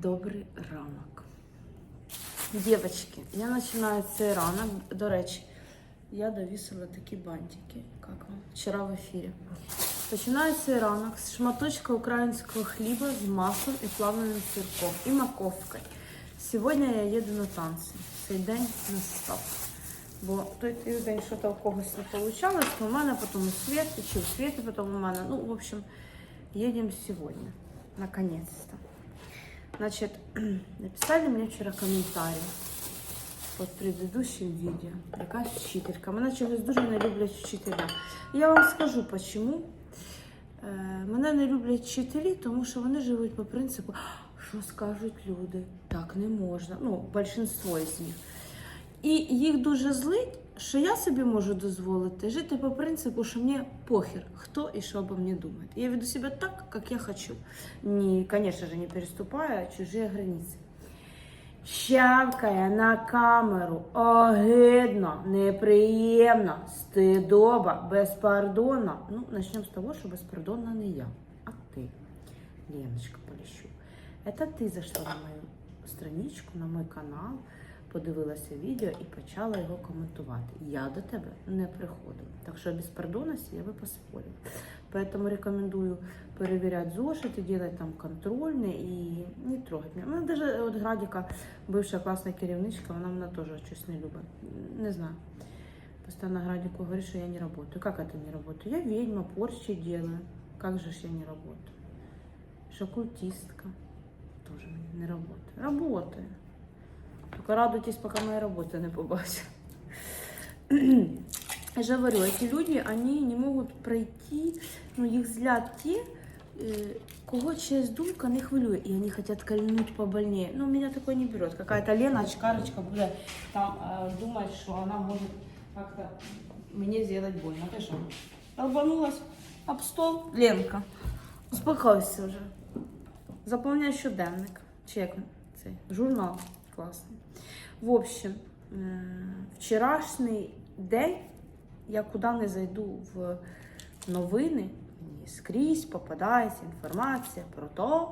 Добрий ранок. Дівчатки, я починаю цей ранок. До речі, я довісила такі бантики. Як вам? Вчора в ефірі. Починаю цей ранок з шматочка українського хліба з маслом і плавленим сирком і маковкою. Сьогодні я їду на танці. Цей день настав. Бо той тиждень що то у когось не вийшло, у мене потім у Світі, чи у Світі потім у мене. Ну, в общем, їдемо сьогодні. Наконец-то. Значит, написали мне вчера комментарий под предыдущим видео. Якась вчителька. Мене чогось дуже не люблять вчителя. Я вам скажу почему. Е, Мене не люблять вчителі, тому що вони живуть по принципу, що скажуть люди. Так не можна. Ну, більшинство із них. І їх дуже злить, що я собі можу дозволити жити по принципу, що мені похер, хто і що обо мне думает. Я веду себя так, как я хочу. Не, конечно же, не переступая чужие границы. Щавкає на камеру, огидно, неприємно, стидоба, безпардонно. Ну, начнем з того, що безпардонна не я, а ти, Леночка Поліщук. Это ти зайшла на мою страничку, на мой канал, подивилася відео і почала його коментувати. Я до тебе не приходила. Так що без пардонності я би поспорила. Поэтому рекомендую перевіряти зошити, делать там контрольне і не трогать мене. Мене даже от Градіка, бивша класна керівничка, вона мене теж щось не любить. Не знаю. Постоянно Градику говорит, что я не работаю. Как это не работаю? Я ведьма, порчи делаю. Как же ж я не работаю? Шокультистка. Тоже не работаю. Работаю. Только радуйтесь, пока моя работа не побачит. Я же говорю, эти люди, они не могут пройти, ну, их взгляд те, э, кого чья думка не хвилює, и они хотят кольнуть побольнее. Ну, меня такое не берет. Какая-то Лена, очкарочка, будет там э, думать, что она может как-то мне сделать больно. Ты что? Долбанулась об стол? Ленка, успокойся уже. Заповняй щоденник. Чек цей журнал класний. В общем, е, вчорашній день я куди не зайду в новини, мені скрізь попадається інформація про те,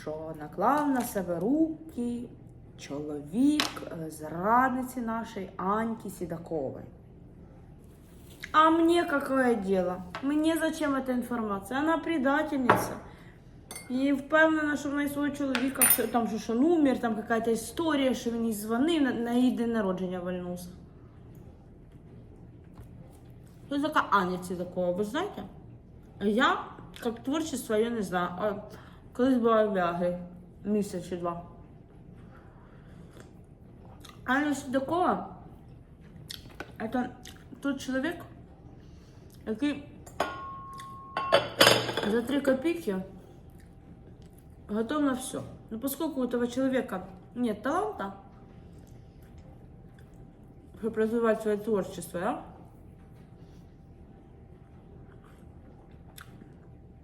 що наклав на себе руки чоловік е, зрадниці нашої Аньки Сідакової. А мне какое дело? Мне зачем эта информация? Она предательница. І впевнена, що в неї свого чоловіка, що там що, що номер, там якась історія, що він їй дзвонив на, на її день народження вальнувся. Хто така Аня Цідакова, ви знаєте? Я, як творчество, я не знаю. А колись була в місяць чи два. Аня Цідакова це той чоловік, який за три копійки готов на все. Но поскольку у этого человека нет таланта, чтобы развивать свое творчество, да?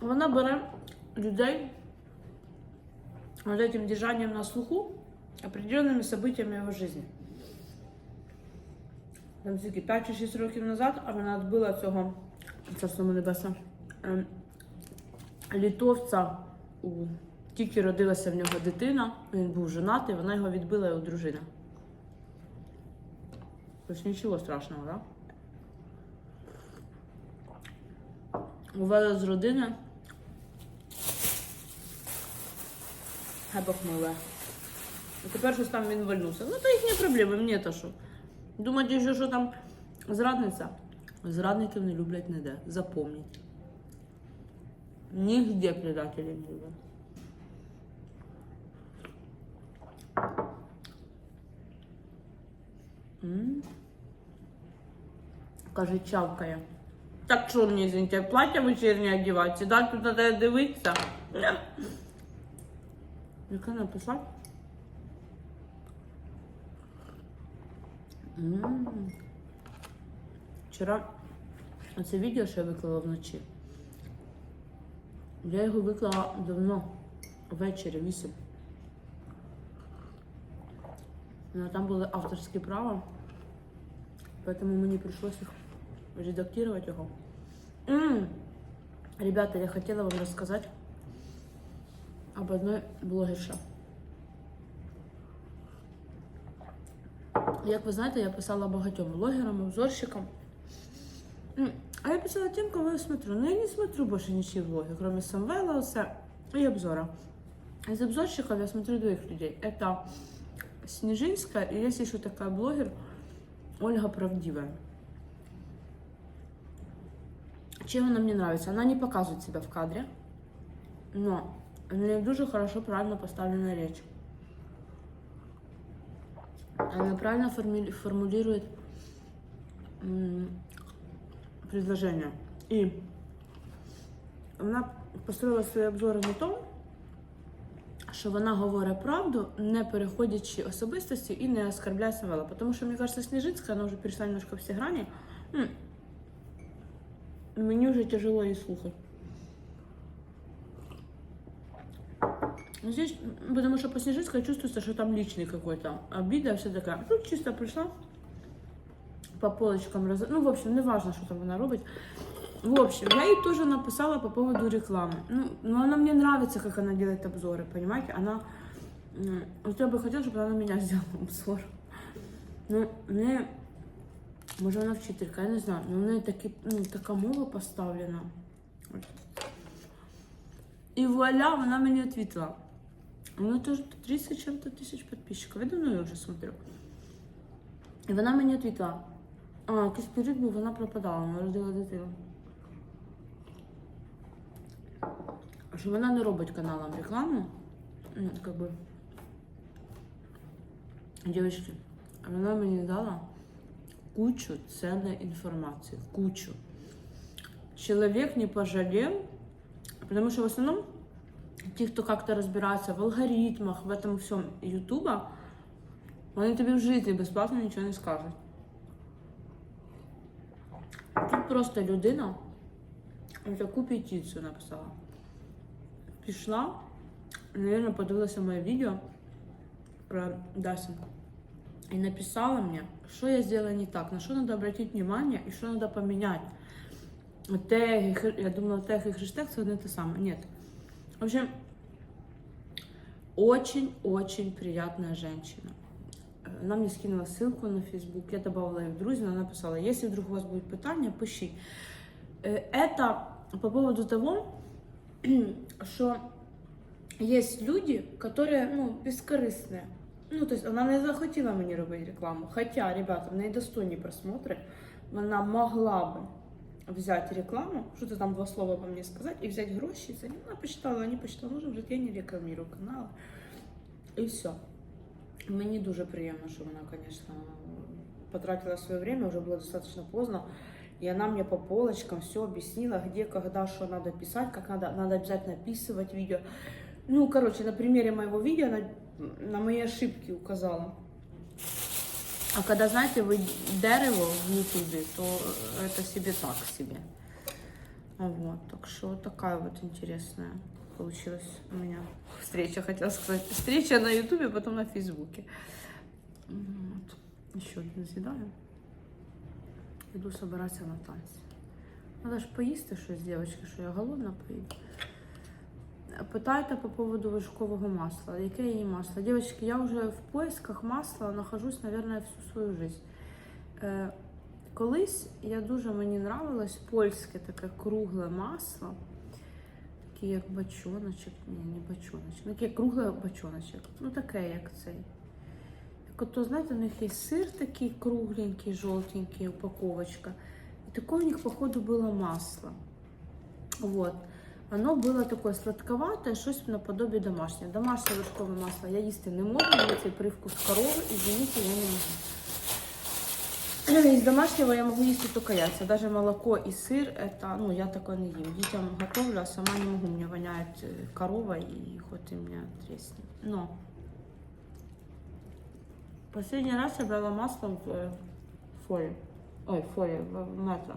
Вона бере людей вот этим держанием на слуху определенными событиями его жизни. Там скільки 5 чи 6 років назад, а вона відбила цього царство небесне ем, літовця у тільки родилася в нього дитина, він був женатий, вона його відбила його дружина. Тобто нічого страшного, так? Да? Увели з родини. Миле. І тепер щось там він вальнувся. Ну, то їхні проблеми, мені то що. Думаєте, що, що там зрадниця? Зрадників не люблять ніде. Запомніть. Нигде предателей не любят. Каже, чавкає. Так извините, плаття вечірнє одягати? Сідати тебе дивитися? Яке написати? М. Вчора оце відео, що я виклала вночі. Я його виклала давно, ввечері, вісім. Ну, Но там були авторские права, поэтому мені пришлось их редактировать його. М -м -м. Ребята, я хотела вам рассказать об одной блогерше. Как вы знаете, я писала багатьом блогерам, обзорщикам. А я писала тем, кого я смотрю. Но я не смотрю больше нічі влоги, кроме Самвела, все і обзора. Из обзорщиков я смотрю двоих людей. Это Снежинская и есть еще такая блогер Ольга Правдивая. Чем она мне нравится? Она не показывает себя в кадре, но у нее дуже хорошо, правильно поставлена речь. Она правильно формулирует предложение. И вона построила свої обзори на тому, що вона говорить правду, не переходячи особистості і не оскорбляє Самвела. Тому що, мені кажется, Снежинська, вона вже перейшла немножко всі грані. М, Мені вже тяжело її слухати. Ну, Здесь, м, потому что по Снежинской чувствуется, что там личный какой-то обида, все такая. Тут чисто пришла по полочкам роз... Ну, в общем, не важно, что там она робит. В общем, я ей тоже написала по поводу рекламы. Ну, но она мне нравится, как она делает обзоры, понимаете? Она... м, Вот я бы хотела, чтобы она на меня сделала обзор. Ну, мне... Може вона вчителька, я не знаю. Ну, в неї такі, ну, така мова поставлена. І вуаля, вона мені відповіла. У мене теж 30 з чим-то тисяч підписчиків. Я давно її вже смотрю. І вона мені відповіла. А, якийсь період був, вона пропадала, вона родила дитину. Що вона не робить каналам рекламу. Ну, как бы. Девочки, вона мені дала кучу ценной информации. Кучу. Человек не пожалел, потому что в основном те, кто как-то разбирается в алгоритмах, в этом всем Ютуба, вони тобі в житті безплатно нічого не скажуть. Тут просто людина таку петицію написала Пішла, наверное, подивилася моє відео про Дасю. И написала мне, что я сделала не так, на что надо обратить внимание и что надо поменять. Теги, хэ- я думала, тег и хэштег это одно и то самое. Нет. В общем, очень-очень приятная женщина. Э, Она мне скинула ссылку на Facebook, я добавила ее в друзья, она написала, если вдруг у вас будет питание, пиши. Э, Это по поводу того, что есть люди, которые, ну, бескорыстные. Ну, то есть вона не захотіла мені робити рекламу. Хоча, ребята, в неї достойні просмотри. Вона могла би взяти рекламу, що-то там два слова по мені сказати, і взяти гроші. Це вона почитала, не почитала, може, вже я не рекламую канал. І все. Мені дуже приємно, що вона, звісно, потратила своє время, вже було достаточно поздно. И она мне по полочкам все объяснила, где, когда, что надо писать, как надо, надо обязательно описывать видео. Ну, короче, на примере моего видео она на мои ошибки указала. А когда, знаете, вы дерево в Ютубе, то это себе так себе. Вот, так что такая вот интересная получилась у меня встреча, хотела сказать. Встреча на Ютубе, потом на Фейсбуке. Вот. Еще один съедаю. Іду собиратися на танці. Надо ж поїсти щось, дівчатки, що я голодна поїду. Питайте по поводу вершкового масла. Яке її масло? Дівчатки, я вже в поисках масла нахожусь, наверное, всю свою жизнь. Е, колись я дуже мені нравилось польське таке кругле масло. Таке як бачоночок. Ні, не бачоночок. Таке кругле бачоночок. Ну таке, як цей. Так от, то, знаєте, у них є сир такий кругленький, жовтенький, упаковочка. И такое у них, походу, было масло. Вот. Оно было такое сладковатое, щось наподобие домашнее. Домашнее вершкове масло я їсти не можу, бо цей привкус корови, извините, я не можу. Из домашнего я могу есть только яйца. Даже молоко и сыр, это, ну, я такое не ем. Детям готовлю, а сама не могу. Мне воняет э, корова, и хоть и меня треснет. Но Последний раз я брала масло в э, фоле. Ой, фоле, в, в метро.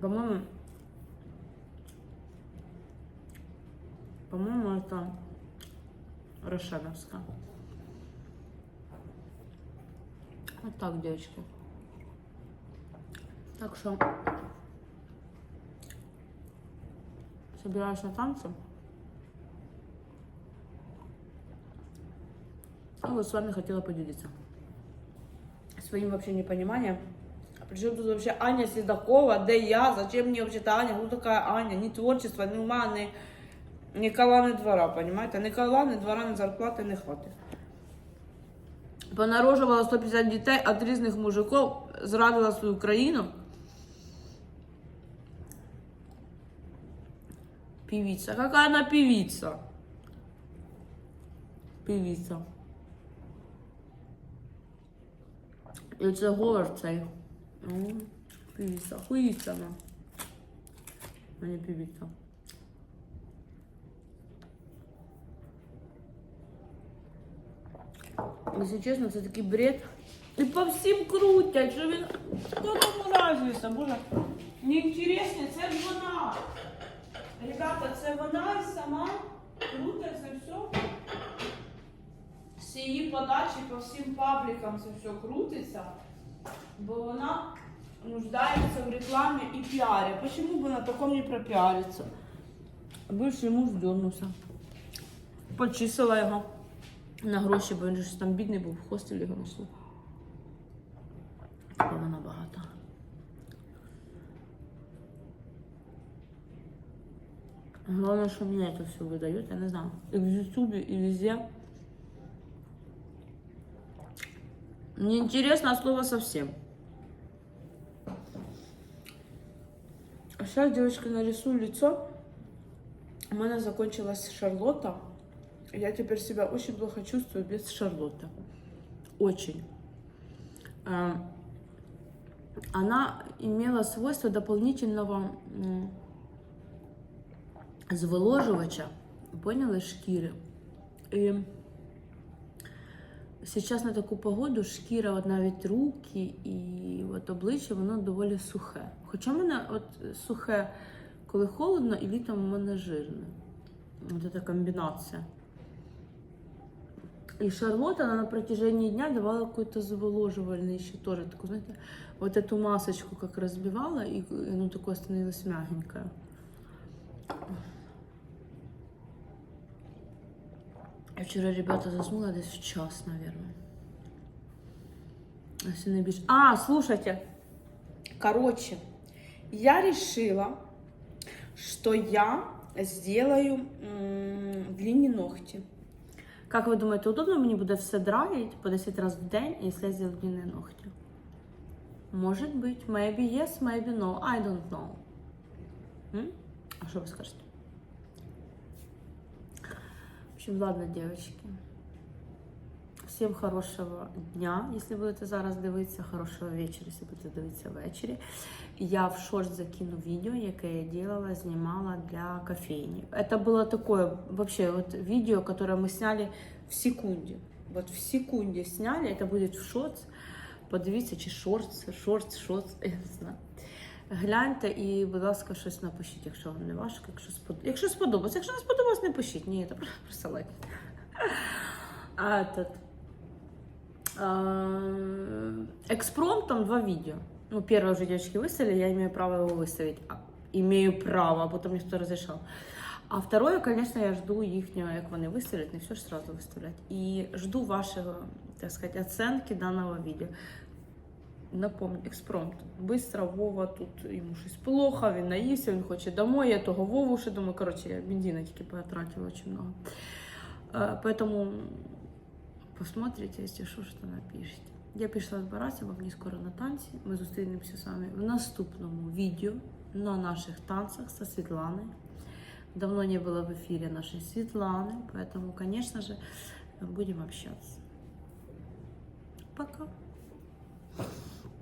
По-моему, по-моему, это Рошеновская. Вот так, девочки. Так что собираюсь на танцы. Вот с вами хотела поделиться своим вообще непониманием. Причем тут вообще Аня Седокова, да я, зачем мне вообще-то Аня, ну такая Аня, ни творчества, ни ума, ни, ни кола, двора, понимаете? Ни кола, двора, ни зарплати не хватить. Понарожувала 150 дітей від різних мужиків, зрадила свою країну. Певица. Какая она певица? Певица. І це говор цей. М, Хуїться вона. Не певица. Якщо чесно, це такий бред. І по всім крутять, що він. Там разниця, боже. Неінтересно, це ж вона. Ребята, це вона і сама крутиться все З її подачі по всім паблікам це все крутиться, бо вона нуждається в рекламі і піарі. Почему бы на таком не пропіариться? Бивший муж дернувся. Почисила його на гроші, бо він же ж там бідний був в хостелі його знайшли. Бо вона багата. Главное, что мне это все выдают, я не знаю. И в Ютубе, и везде. Мне интересно от слова совсем. А сейчас, девочка, нарисую лицо. У меня закончилась Шарлотта. Я теперь себя очень плохо чувствую без Шарлотты. Очень. А, Она имела свойство дополнительного м, зволожувача, поняли, шкіри. І зараз на таку погоду шкіра, от навіть руки і от обличчя, воно доволі сухе. Хоча в мене от сухе, коли холодно, і літом у мене жирне. От ця комбінація. И Шарлотта, на протяжении дня давала какой-то зволоживальный еще тоже, такую, знаете, вот эту масочку как разбивала, и ну такое становилось мягенькое. Я вчера, ребята, заснула десь в час, наверное. Если не більше. А, слушайте. Короче, я решила, что я сделаю м, длинні ногти. Как ви думаєте, удобно мені буде все драїть по 10 разів в день, якщо я зроблю длинні ногті? Може бути. Maybe yes, maybe no. I don't know. М? А що ви скажете? В общем, ладно, девочки. Всім хорошого дня, якщо будете зараз дивитися, хорошого вечора, якщо будете дивитися ввечері. Я в шорт закину відео, яке я делала, знімала для кофейни. Это было такое, вообще, вот видео, которое мы сняли в секунде. Вот в секунде сняли, это будет в шорт. Подивіться, чи шорт, шорт, шорт, я не знаю. Гляньте і, будь ласка, щось напишіть, якщо вам не важко, якщо сподобається. Якщо сподобається, якщо не сподобалось, не пишіть. Ні, це просто присилайте. А этот... а, Экспромтом два видео. Ну, первое уже девочки выставили, я имею право его выставить. А, Имею право, а потом мне кто разрешал. А второе, конечно, я жду їхнього, як вони виставлять, не все ж сразу виставлять. І жду вашего, так сказать, оценки данного видео. Напомню, експромт. Быстро Вова тут йому щось плохо, він наївся, він хоче домой, я того Вову ще думаю, коротше, я бензина тільки потратила очень много. Е, Поэтому посмотрите, якщо що, що напишіть. Я пішла збиратися, бо мені скоро на танці. Ми зустрінемося з вами в наступному відео на наших танцах со Світланою. Давно не было в эфире нашей Светланы, поэтому, конечно же, будем общаться. Пока.